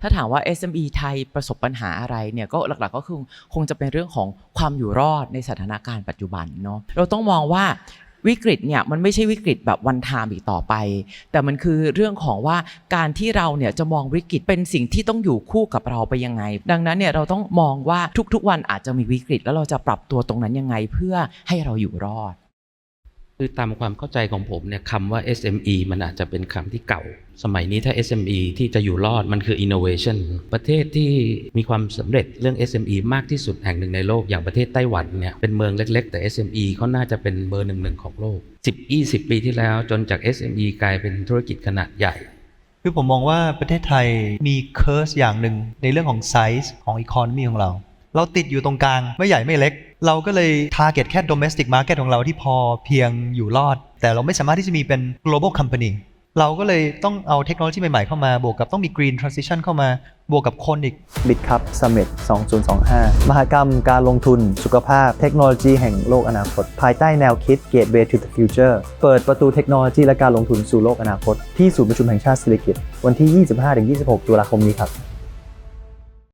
ถ้าถามว่า SME ไทยประสบปัญหาอะไรเนี่ยก็หลักๆก็คือคงจะเป็นเรื่องของความอยู่รอดในสถานการณ์ปัจจุบันเนาะเราต้องมองว่าวิกฤตเนี่ยมันไม่ใช่วิกฤตแบบวันทามอีกต่อไป แต่มันคือเรื่องของว่าการที่เราเนี่ยจะมองวิกฤตเป็นสิ่งที่ต้องอยู่คู่กับเราไปยังไง ดังนั้นเนี่ยเราต้องมองว่าทุกๆวันอาจจะมีวิกฤต แล้วเราจะปรับตัวตรงนั้นยังไงเพื่อให้เราอยู่รอด คือตามความเข้าใจของผมเนี่ยคำว่า SME มันอาจจะเป็นคำที่เก่า สมัยนี้ถ้า SME ที่จะอยู่รอดมันคือ innovation ประเทศที่มีความสำเร็จเรื่อง SME มากที่สุดแห่งหนึ่งในโลกอย่างประเทศไต้หวันเนี่ยเป็นเมืองเล็ก ๆ แต่ SME เขาน่าจะเป็นเบอร์หนึ่งหนึ่งของโลก 10-20 ปีที่แล้วจนจาก SME กลายเป็นธุรกิจขนาดใหญ่คือผมมองว่าประเทศไทยมีเคอร์สอย่างหนึ่งในเรื่องของไซส์ของอี c o n o m y ของเรา เราติดอยู่ตรงกลางไม่ใหญ่ไม่เล็ก เราก็เลย target แค่ domestic market ของเราที่พอเพียงอยู่รอด แต่เราไม่สามารถที่จะมีเป็น global company เราก็เลยต้องเอาเทคโนโลยีใหม่ ๆ เข้ามาบวกกับต้องมี green transition เข้ามาบวกกับคนอีกบิตคัพสมิ t 2025 มหกรรมการลงทุนสุขภาพเทคโนโลยีแห่งโลกอนาคต ภายใต้แนวคิด Gateway to the Future เปิดประตูเทคโนโลยีและการลงทุนสู่โลกอนาคต ที่ศูนย์ประชุมแห่งชาติสิริกิติ์วันที่ 25-26 ตุลาคมนี้ครับ